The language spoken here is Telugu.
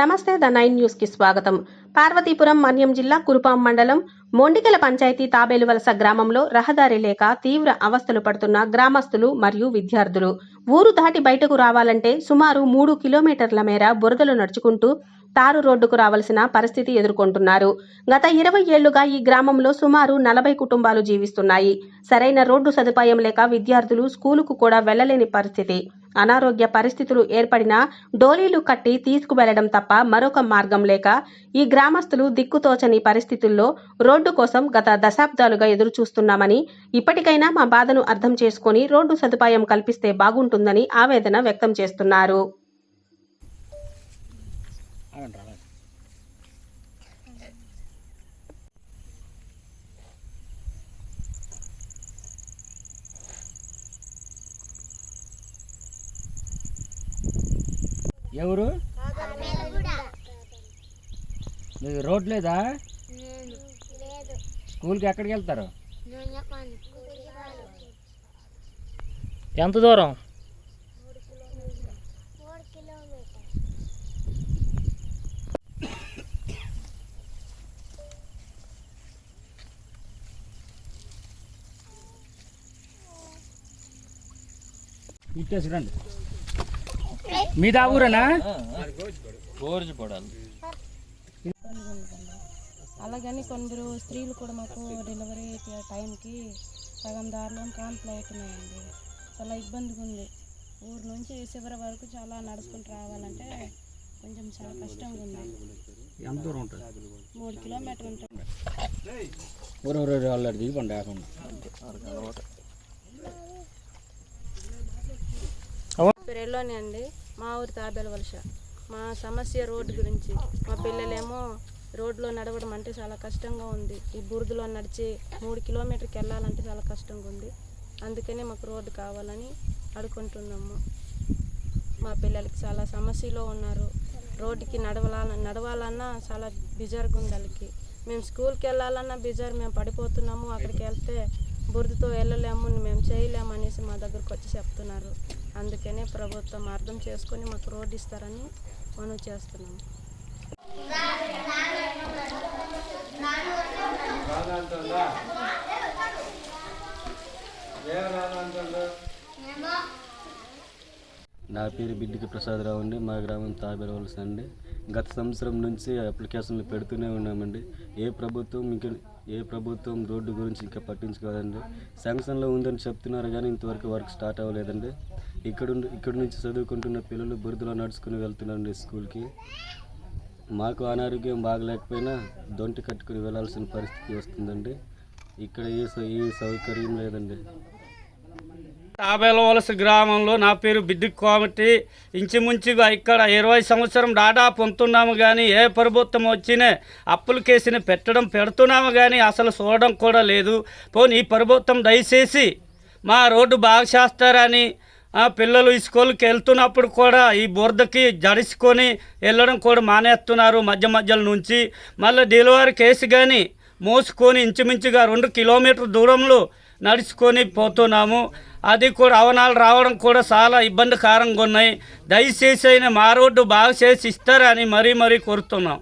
నమస్తే ద నైన్ న్యూస్కి స్వాగతం. పార్వతీపురం మన్యం జిల్లా కురుపాం మండలం మొండికల పంచాయతీ తాబేలు వలస గ్రామంలో రహదారి లేక తీవ్ర అవస్థలు పడుతున్న గ్రామస్తులు మరియు విద్యార్థులు. ఊరు దాటి బయటకు రావాలంటే సుమారు మూడు కిలోమీటర్ల మేర బురదలు నడుచుకుంటూ తారు రోడ్డుకు రావాల్సిన పరిస్థితి ఎదుర్కొంటున్నారు. గత ఇరవై ఏళ్ళుగా ఈ గ్రామంలో సుమారు నలభై కుటుంబాలు జీవిస్తున్నాయి. సరైన రోడ్డు సదుపాయం లేక విద్యార్థులు స్కూలుకు కూడా వెళ్ళలేని పరిస్థితి. అనారోగ్య పరిస్థితులు ఏర్పడినా డోలీలు కట్టి తీసుకువెళ్ళడం తప్ప మరొక మార్గం లేక ఈ గ్రామస్తులు దిక్కుతోచని పరిస్థితుల్లో రోడ్డు కోసం గత దశాబ్దాలుగా ఎదురుచూస్తున్నామని ఇప్పటికైనా మా బాధను అర్థం చేసుకొని రోడ్డు సదుపాయం కల్పిస్తే బాగుంటుందని ఆవేదన వ్యక్తం చేస్తున్నారు. ఎవరు? మీకు రోడ్ లేదా స్కూల్కి ఎక్కడికి వెళ్తారు? ఎంత దూరం? ఇట్టేసి రండి మీదా ఊరేనా? అలాగని కొందరు స్త్రీలు కూడా మాకు డెలివరీ టైంకి సగం దారిలో కాన్పులు అవుతున్నాయండి చాలా ఇబ్బందిగా ఉంది. ఊరు నుంచి చివరి వరకు చాలా నడుచుకుంటూ రావాలంటే కొంచెం చాలా కష్టంగా ఉంది. ఎంత దూరం ఉంటుంది? మూడు కిలోమీటర్లు ఉంటుంది. ఊరు ఊరు వాళ్ళు దిగిపోండి అండి. మా ఊరి తాబేల వలస. మా సమస్య రోడ్డు గురించి. మా పిల్లలేమో రోడ్లో నడవడం అంటే చాలా కష్టంగా ఉంది. ఈ బురదలో నడిచి మూడు కిలోమీటర్కి వెళ్ళాలంటే చాలా కష్టంగా ఉంది. అందుకనే మాకు రోడ్డు కావాలని అడుకుంటున్నాము మా పిల్లలకి చాలా సమస్యలో ఉన్నారు. రోడ్డుకి నడవాల నడవాలన్నా చాలా బిజార్గా ఉంది వాళ్ళకి. మేము స్కూల్కి వెళ్ళాలన్నా బిజార్ మేము పడిపోతున్నాము. అక్కడికి వెళ్తే బురదతో వెళ్ళలేము మేము చేయలేము అనేసి మా దగ్గరకు వచ్చి చెప్తున్నారు. అందుకనే ప్రభుత్వం అర్థం చేసుకొని మాకు రోడ్డు ఇస్తారని మనం చేస్తున్నాము. నా పేరు బిడ్డికి ప్రసాదరావు అండి. మా గ్రామం తాబేరవలస అండి. గత సంవత్సరం నుంచి అప్లికేషన్లు పెడుతూనే ఉన్నామండి. ఏ ప్రభుత్వం ఇంకా ఏ ప్రభుత్వం రోడ్డు గురించి ఇంకా పట్టించుకోదండి. శాంక్షన్లో ఉందని చెప్తున్నారు కానీ ఇంతవరకు వర్క్ స్టార్ట్ అవ్వలేదండి. ఇక్కడ ఇక్కడ నుంచి చదువుకుంటున్న పిల్లలు బురదలో నడుచుకుని వెళ్తున్నారండి స్కూల్కి. మాకు అనారోగ్యం బాగలేకపోయినా దొంటి కట్టుకుని వెళ్ళాల్సిన పరిస్థితి వస్తుందండి. ఇక్కడ ఏ సౌ- ఏ సౌకర్యం లేదండి. తాబేలవలస గ్రామంలో నా పేరు బిడ్డి కోమటి. ఇంచుమించుగా ఇక్కడ ఇరవై సంవత్సరం డాటా పొందుతున్నాము కానీ ఏ ప్రభుత్వం వచ్చినా అప్లికేషన్ పెట్టడం పెడుతున్నాము కానీ అసలు చూడడం కూడా లేదు. పోనీ ఈ ప్రభుత్వం దయచేసి మా రోడ్డు బాగా చేస్తారని పిల్లలు ఈ స్కూల్కి వెళ్తున్నప్పుడు కూడా ఈ బురదకి జడుచుకొని వెళ్ళడం కూడా మానేస్తున్నారు మధ్య మధ్యలో నుంచి. మళ్ళీ డెలివరీ కేసు కానీ మోసుకొని ఇంచుమించుగా రెండు కిలోమీటర్ దూరంలో నడుచుకొని పోతున్నాము. అది కూడా అవనాలు రావడం కూడా చాలా ఇబ్బందికరంగా ఉన్నాయి. దయచేసి అయినా మా రోడ్డు బాగా చేసి ఇస్తారని మరీ మరీ కోరుతున్నాం.